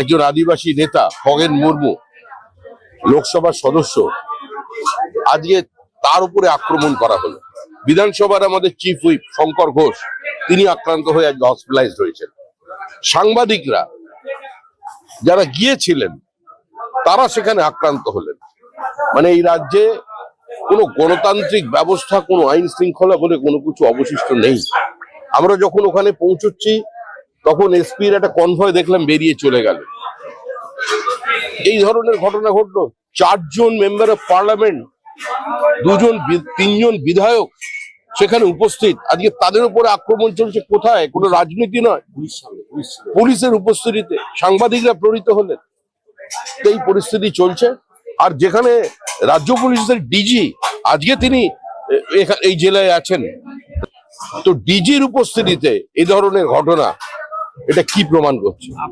একজন আদিবাসী নেতা খগেন মুর্মু, লোকসভার সদস্য, আজকে তার উপরে আক্রমণ করা হলো। বিধানসভার আমাদের চিফ হুইপ শঙ্কর ঘোষ, তিনি আক্রান্ত হয়ে আজকে হসপিটালাইজড হয়েছেন। সাংবাদিকরা যারা গিয়েছিলেন, তারা সেখানে আক্রান্ত হলেন। মানে এই রাজ্যে কোনো গণতান্ত্রিক ব্যবস্থা, কোনো আইন শৃঙ্খলা বলে কোনো কিছু অবশিষ্ট নেই। আমরা যখন ওখানে পৌঁছচ্ছি তখন এসপির একটা কনভয় দেখলাম বেরিয়ে চলে গেল। এই ধরনের ঘটনা ঘটলো। চারজন মেম্বার অফ পার্লামেন্ট দুজন তিনজন বিধায়ক সেখানে উপস্থিত। আজকে তাদের উপরে আক্রমণ চলছে কোথায়? কোনো রাজনীতি নয়। পুলিশের উপস্থিতিতে সাংবাদিকরা প্রেরিত হলেন। এই পরিস্থিতি চলছে। আর যেখানে রাজ্য পুলিশের ডিজি আজকে তিনি এই জেলায় আছেন। তো ডিজির উপস্থিতিতে এই ধরনের ঘটনা এটা কি প্রমাণ করছে?